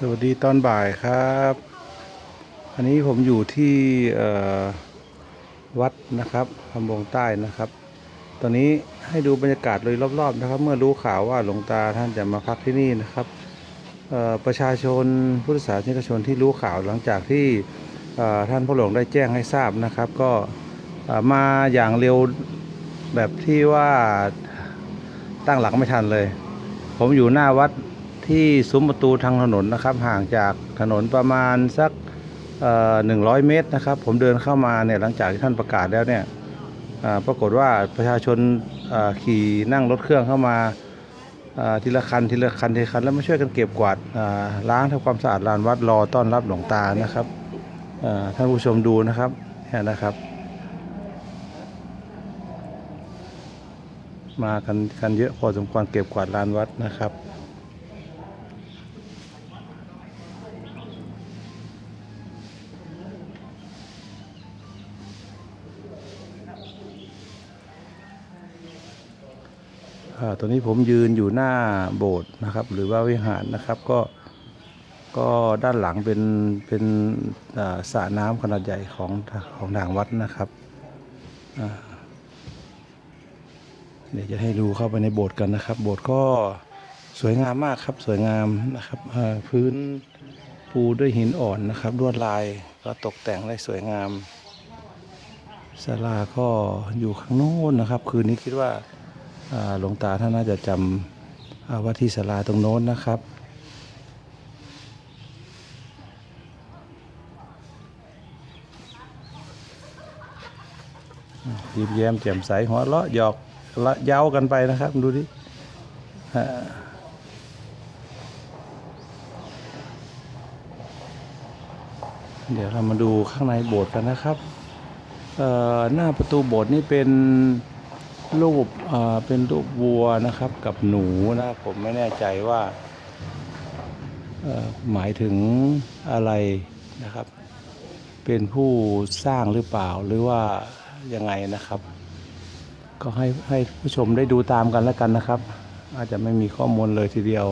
สวัสดีตอนบ่ายครับ อันนี้ผมอยู่ที่วัดนะครับคำบงใต้นะครับ ตอนนี้ให้ดูบรรยากาศโดยรอบๆนะครับ เมื่อรู้ข่าวว่าหลวงตาท่านจะมาพักที่นี่นะครับประชาชนพุทธศาสนิกชนที่รู้ข่าวหลังจากที่ท่านพระหลวงได้แจ้งให้ทราบนะครับ ก็มาอย่างเร็วแบบที่ว่าตั้งหลักไม่ทันเลย ผมอยู่หน้าวัด ที่ซุ้มประตูทางถนนนะครับ ห่างจากถนนประมาณสักหนึ่งร้อยเมตรนะครับ ผมเดินเข้ามาเนี่ยหลังจากที่ท่านประกาศแล้วเนี่ยปรากฏว่าประชาชนขี่นั่งรถเครื่องเข้ามาทีละคันทีละคันทีละคันแล้วมาช่วยกันเก็บกวาดล้างทำความสะอาดลานวัดรอต้อนรับหลวงตานะครับท่านผู้ชมดูนะครับนี่นะครับ มากันกันเยอะพอสมควรเก็บกวาดลานวัดนะครับ ตอนนี้ผมยืนอยู่หน้าโบสถ์นะครับ หรือว่าวิหารนะครับก็ก็ด้านหลังเป็นเป็นสระน้ำขนาดใหญ่ของของทางวัดนะครับเดี๋ยวจะให้ดูเข้าไปในโบสถ์กันนะครับ โบสถ์ก็สวยงามมากครับสวยงามนะครับพื้นปูด้วยหินอ่อนนะครับลวดลายก็ตกแต่งได้สวยงามศาลาก็อยู่ข้างโน้นนะครับ คืนนี้คิดว่า หลวงตาท่านน่าจะจำว่าที่ศาลาตรงโน้นนะครับยิ้มแย้มแจ่มใสหัวเราะหยอกละเย้ากันไปนะครับ ดูดิเดี๋ยวเรามาดูข้างในโบสถ์กันนะครับหน้าประตูโบสถ์นี่เป็น รูปเป็นรูปวัวนะครับกับหนูนะผมไม่แน่ใจว่าหมายถึงอะไรนะครับ เป็นผู้สร้างหรือเปล่าหรือว่ายังไงนะครับ ก็ให้ให้ผู้ชมได้ดูตามกันแล้วกันนะครับ อาจจะไม่มีข้อมูลเลยทีเดียว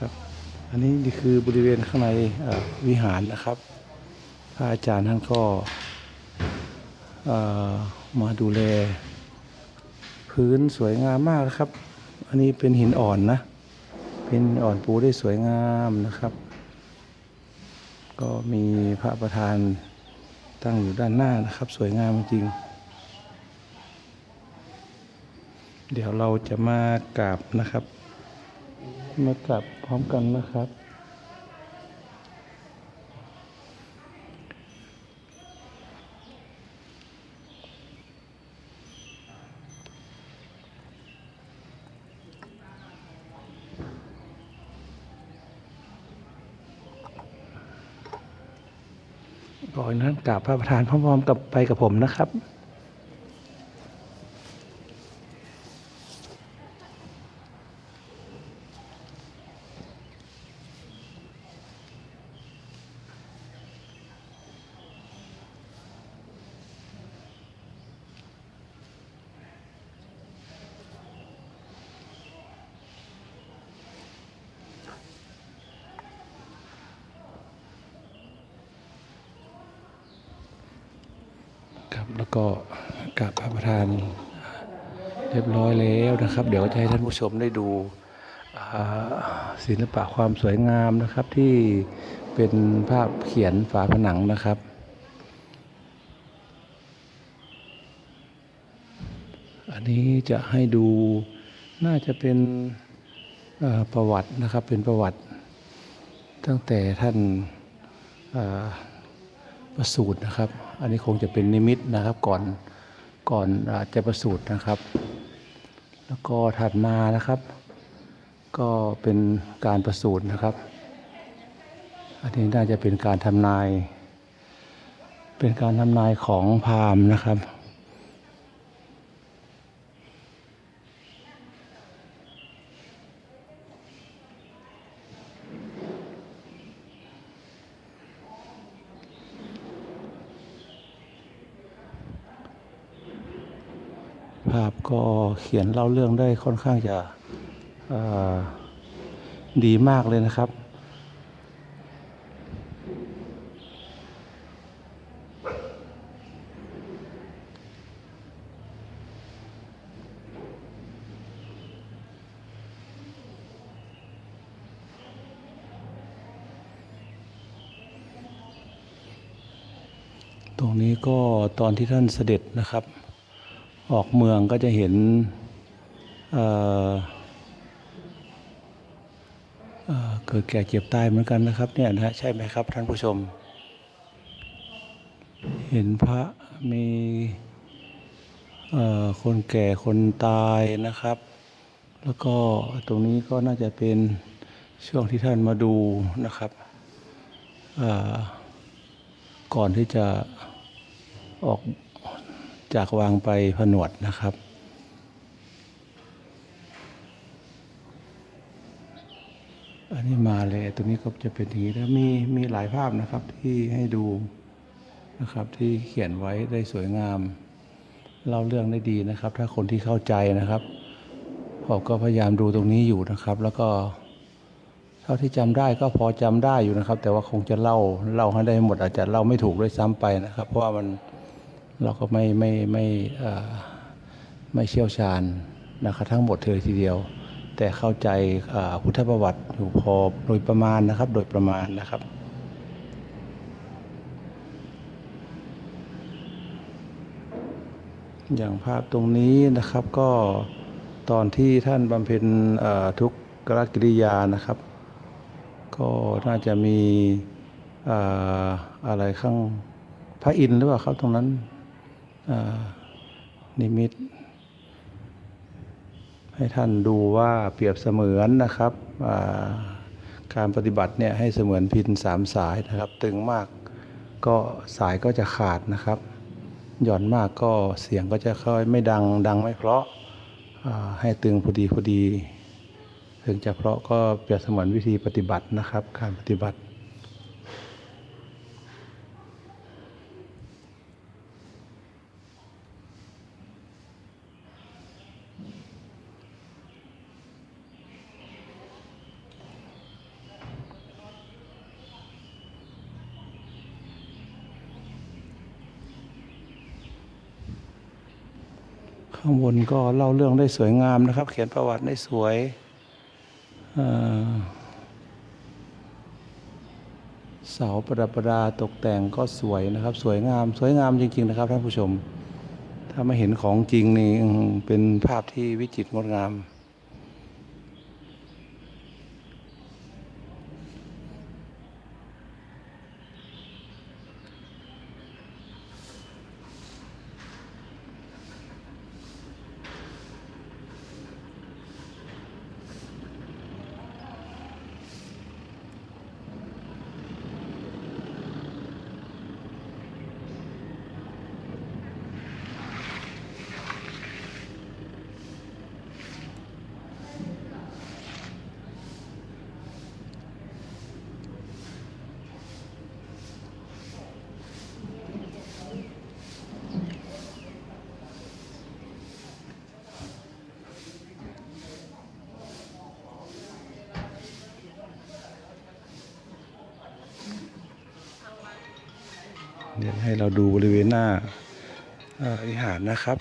ครับอันนี้คือบริเวณข้างในวิหารนะครับพระอาจารย์ท่านก็มาดูแล พื้นสวยงามมากนะครับ อันนี้เป็นหินอ่อนนะ เป็นหินอ่อนปูได้สวยงามนะครับ ก็มีพระประธานตั้งอยู่ด้านหน้านะครับ สวยงามจริง เดี๋ยวเราจะมากราบนะครับ มากราบพร้อมกันนะครับ ก่อนนั้นกราบพระประธานพร้อมๆกับไปกับผมนะครับ ครับ แล้วก็กราบพระประธานเรียบร้อยแล้วนะครับ เดี๋ยวจะให้ท่านผู้ชมได้ดูศิลปะความสวยงามนะครับที่เป็นภาพเขียนฝาผนังนะครับ อันนี้จะให้ดูน่าจะเป็นประวัตินะครับเป็นประวัติ ตั้งแต่ท่านา ประสูตรนะครับ อันนี้คงจะเป็นนิมิตนะครับก่อนก่อนอาจจะประสูตรนะครับ แล้วก็ถัดมานะครับ ก็เป็นการประสูตรนะครับ อันนี้น่าจะเป็นการทำนาย เป็นการทำนายของพราหมณ์นะครับ ภาพก็เขียนเล่าเรื่องได้ค่อนข้างจะดีมากเลยนะครับ ตรงนี้ก็ตอนที่ท่านเสด็จนะครับ ออกเมืองก็จะเห็นเอ่อเเกิดแก่เจ็บตายเหมือนกันนะครับเนี่ยนะฮะใช่ไหมครับท่านผู้ชม เห็นพระมีคนแก่คนตายนะครับ แล้วก็ตรงนี้ก็น่าจะเป็นช่วงที่ท่านมาดูนะครับก่อนที่จะออก จากวางไปผนวดนะครับ อันนี้มาเลยตรงนี้ก็จะเป็นอย่างนี้แล้วมีมีหลายภาพนะครับที่ให้ดูนะครับที่เขียนไว้ได้สวยงามเล่าเรื่องได้ดีนะครับ ถ้าคนที่เข้าใจนะครับผมก็พยายามดูตรงนี้อยู่นะครับ แล้วก็เท่าที่จำได้ก็พอจำได้อยู่นะครับ แต่ว่าคงจะเล่าเล่าให้ได้หมดอาจจะเล่าไม่ถูกด้วยซ้ำไปนะครับ เพราะว่ามัน เราก็ไม่ไม่ไม่ไม่เชี่ยวชาญนะครับทั้งหมดเลยทีเดียว แต่เข้าใจอุทธประวัติอยู่พอโดยประมาณนะครับ โดยประมาณนะครับอย่างภาพตรงนี้นะครับก็ตอนที่ท่านบำเพ็ญทุกขกิริยานะครับ ก็น่าจะมีเอ่อะไรข้างพระอินทร์หรือเปล่าครับตรงนั้น นิมิต ให้ท่านดูว่าเปรียบเสมือนนะครับาการปฏิบัติเนี่ยให้เสมือนพินสามสายนะครับ ตึงมากก็สายก็จะขาดนะครับ หย่อนมากก็เสียงก็จะค่อยไม่ดังดังไม่เพราะาให้ตึงพอดีพอดี ถึงจะเพราะก็เปรียบเสมือนวิธีปฏิบัตินะครับ การปฏิบัติ ข้างบนก็เล่าเรื่องได้สวยงามนะครับ เขียนประวัติได้สวยเสาประดับประดาตกแต่งก็สวยนะครับ สวยงามสวยงามจริง ๆ นะครับท่านผู้ชม ถ้ามาเห็นของจริงนี่เป็นภาพที่วิจิตรงดงาม เดี๋ยวให้เราดูบริเวณหน้าอิหารนะครับ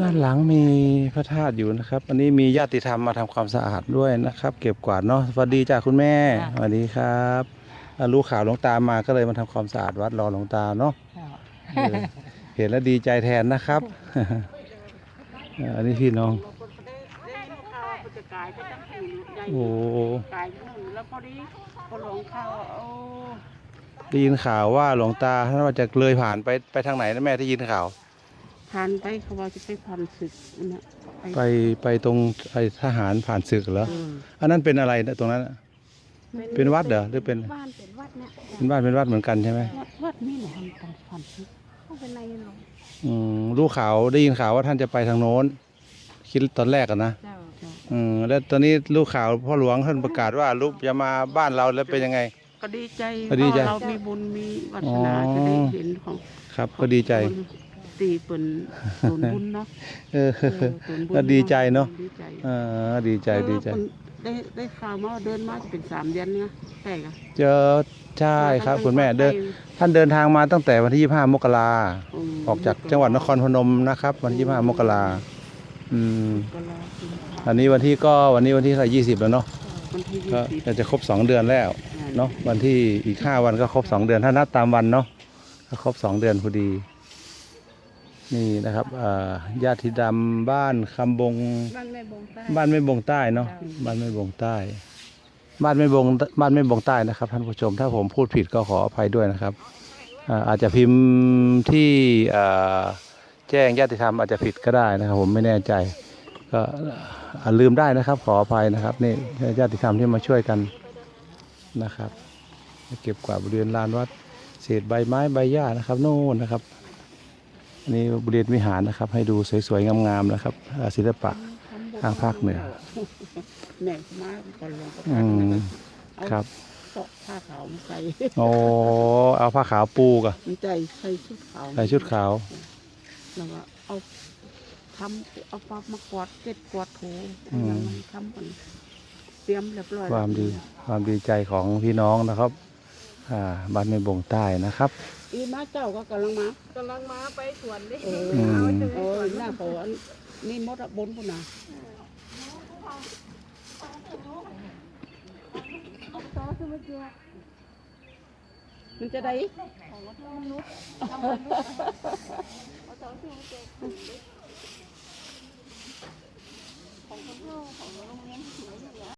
ด้านหลังมีพระธาตุอยู่นะครับ อันนี้มีญาติธรรมมาทำความสะอาดด้วยนะครับ เก็บกวาดเนาะสวัสดีจ้าคุณแม่ค่ะสวัสดีครับอ่ารู้ข่าวหลวงตามาก็เลยมาทำความสะอาดวัดรอหลวงตาเนาะเออเห็นแล้วดีใจแทนนะครับเอออันนี้พี่น้องจะกลายไปตั้งที่ใหญ่โอ้กลายไปนู่นแล้วพอดีพอหลวงเข้าเอาได้ยินข่าวว่าหลวงตาท่านว่าจะเลยผ่านไปไปทางไหนนะแม่ได้ยินข่าว ผ่านไปเขาว่าจะไปพันศึกนะไป ไปตรงไอ้ทหารผ่านศึกเหรอเอออันนั้นเป็นอะไรนะตรงนั้นน่ะ เป็นวัดเหรอหรือเป็น บ้านเป็นวัดเนี่ยเป็นบ้านเป็นวัดเหมือนกันใช่ไหมวัดวัดนี่แหละทำพันศึกต้องเป็นในหลวงอืมรู้ข่าวได้ยินข่าวว่าท่านจะไปทางโน้น คิดตอนแรกอะนะเจ้าจ้ะออืมแล้วตอนนี้ลูกข่าวพ่อหลวงท่านประกาศว่าลูกจะมาบ้านเราแล้วเป็นยังไง ก็ดีใจก็ดีใจเพราะเรามีบุญมีวาสนาอ๋อจะได้เห็นของครับก็ดีใจ คน ตีเปิ่นส่วนบุญเนาะเออเออส่วนบุญก็ดีใจเนาะดีใจเออดีใจดีใจเออคนได้ได้ข่าวมาว่าเดินมาจะเป็นสามเดือนเนี่ยใช่ค่ะเจอใช่ครับคุณแม่เดินท่านเดินทางมาตั้งแต่วันที่ 25 มกราออกจากจังหวัดนครพนมนะครับ วันที่ 25 มกราอืมก็รอกินข้าวอันนี้วันที่ก็วันนี้วันที่เท่าไหร่20แล้วเนาะวันที่ยี่ก็สิบจะครบ2เดือนแล้วเนาะวันที่อีก5วันก็ครบ2เดือนถ้านับตามวันเนาะก็ครบ2เดือนพอดี นี่นะครับอ่าญาติดำบ้านคำบง บ้านแม่บงใต้บ้านไม่บงใต้เนาะบ้านไม่บงใต้ บ้านไม่บงบ้านไม่บงใต้นะครับ ท่านผู้ชม ถ้าผมพูดผิดก็ขออภัยด้วยนะครับอ่าอาจจะพิมพ์ที่อ่าแจ้งญาติธรรมอาจจะผิดก็ได้นะครับ ผมไม่แน่ใจ ก็อ่าลืมได้นะครับ ขออภัยนะครับนี่ญาติธรรมที่มาช่วยกันนะครับ เก็บกวาดบริเวณลานวัดเศษใบไม้ใบหญ้านะครับโน่นนะครับ อันนี่บริเวณวิหารนะครับ ให้ดูสวยๆงามๆนะครับอ่าศิลปะทางภาคเหนือแม่มาก่อนลงประอืทับมเอาครับเสาะผ้าขาวมาใส่โอ้เอาผ้าขาวปูกะมันใจใส่ชุดขาวใส่ชุดขาวแล้วก็เอาทำเอาปลามากวาดเก็ดกวาดโถอืมอย่างนั้นทำกันเตรียมเรียบร้อยความดีความดีใจของพี่น้องนะครับ อ่าบ้านไม่บงใต้นะครับ อีมาเจ้าก็กำลังมากำลังมาไปสวนดิเอออืมเออหน้าเขาอันนี่มดอะบนพุ่นน่ะซอคือเมื่อกี้มันจะได้ของวัดมนุษย์ทำมนุษย์เอาซอคือเมื่อกี้ของคนเฒ่าของโรงเรียนสวยอยู่แล้ว